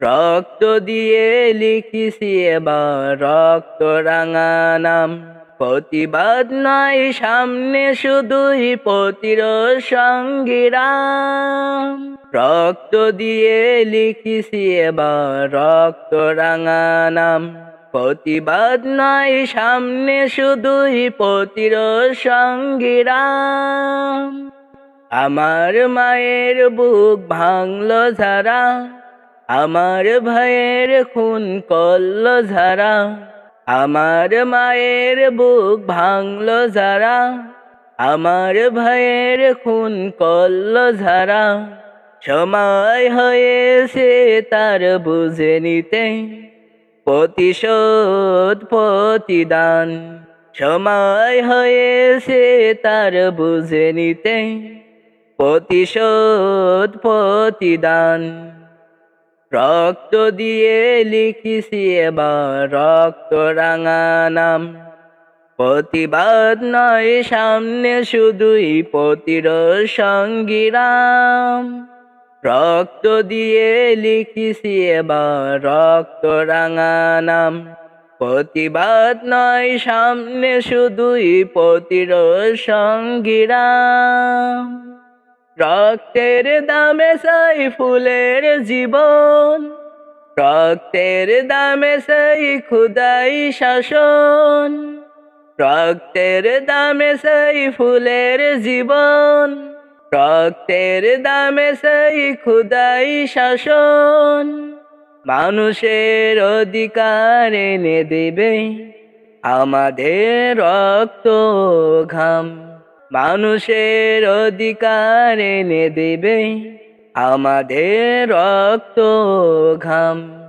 রক্ত দিয়ে লিখিছি এবার রক্ত রাঙা নাম। প্রতিবাদ নয়, সামনে শুধুই পতির সঙ্গীরাম রক্ত দিয়ে লিখিছি এবার রক্ত রাঙা নাম। প্রতিবাদ নয়, সামনে শুধুই পতির সঙ্গীরাম আমার মায়ের বুক ভাঙল ঝারা আমার ভাইয়ের খুন করল ঝারা আমার মায়ের বুক ভাঙল যারা, আমার ভাইয়ের খুন করল ঝারা সময় হয়েছে তার বুঝে নিতে, প্রতিশোধ, প্রতিদান। সময় হয়েছে তার বুঝে নিতে, প্রতিশোধ, প্রতিদান। রক্ত দিয়ে লিখিছি এবার রক্ত রাঙা নাম। প্রতিবাদ নয়, সামনে শুধুই পতির সঙ্গীরাম রক্ত দিয়ে লিখিছি এবার রক্ত রাঙা নাম। প্রতিবাদ নয়, সামনে শুধুই পতির সঙ্গীরাম রক্তের দামে সাই ফুলের জীবন, রক্তের দামে সেই খুদাই শাসন, রক্তের দামে সেই ফুলের জীবন, রক্তের দামে সেই খুদাই শাসন। মানুষের অধিকার এনে দেবে আমাদের রক্ত ঘাম। মানুষের অধিকার এনে দেবে আমাদের রক্ত ঘাম।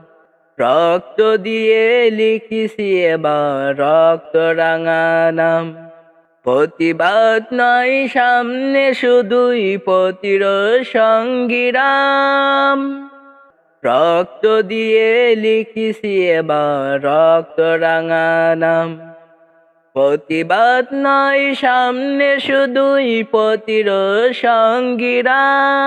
রক্ত দিয়ে লিখিছি এবার রক্ত রাঙা নাম। প্রতিবাদ নয়, সামনে শুধুই পতির সঙ্গীরাম রক্ত দিয়ে লিখিছি এবার রক্ত রাঙা নাম। প্রতিবাদ নয় সামনে শুধুই পতির সঙ্গীরাম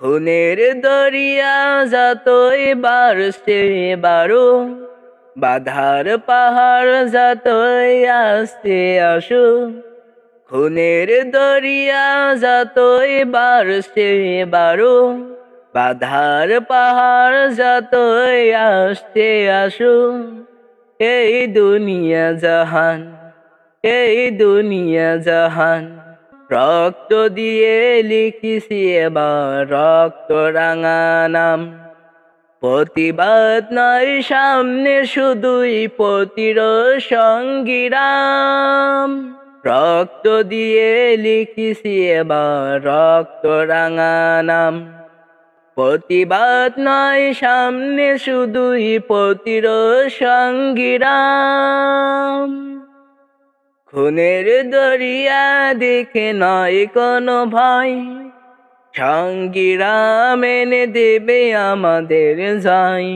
খুনের দরিয়া যতই বাড়ছে বারো বাধার পাহাড় যতই আসতে আসো। খুনের দরিয়া যতই বাড়ছে বারো বাধার পাহাড় যতই আসতে আসো। এই দুনিয়া জাহান, এই দুনিয়া জাহান। রক্ত দিয়ে লিখিছি এবার রক্ত রাঙা নাম। প্রতিবাদ নয় সামনে, শুধুই পতির সঙ্গীরাম রক্ত দিয়ে লিখিছি এবার রক্ত রাঙা নাম। প্রতিবাদ নয়, সামনে শুধুই পতির সঙ্গীরাম খুনের দরিয়া দেখে নয় কোনো ভাই সঙ্গীরাম এনে দেবে আমাদের যাই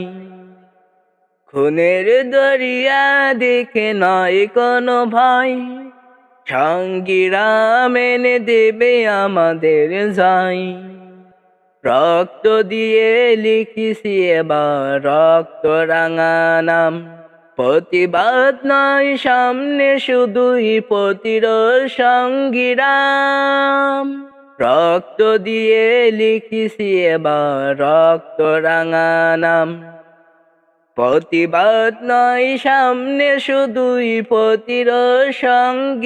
খুনের দরিয়া দেখে নয় কোনো ভাই সঙ্গীরাম এনে দেবে আমাদের যাই রক্ত দিয়ে লিখিছি এবার রক্ত রাঙা নাম। প্রতিবাদ নয়, সামনে শুধুই পতির সঙ্গীরাম রক্ত দিয়ে লিখিছি এবার রক্ত রাঙা নাম। প্রতিবাদ নয়, সামনে শুধুই পতির সঙ্গীরাম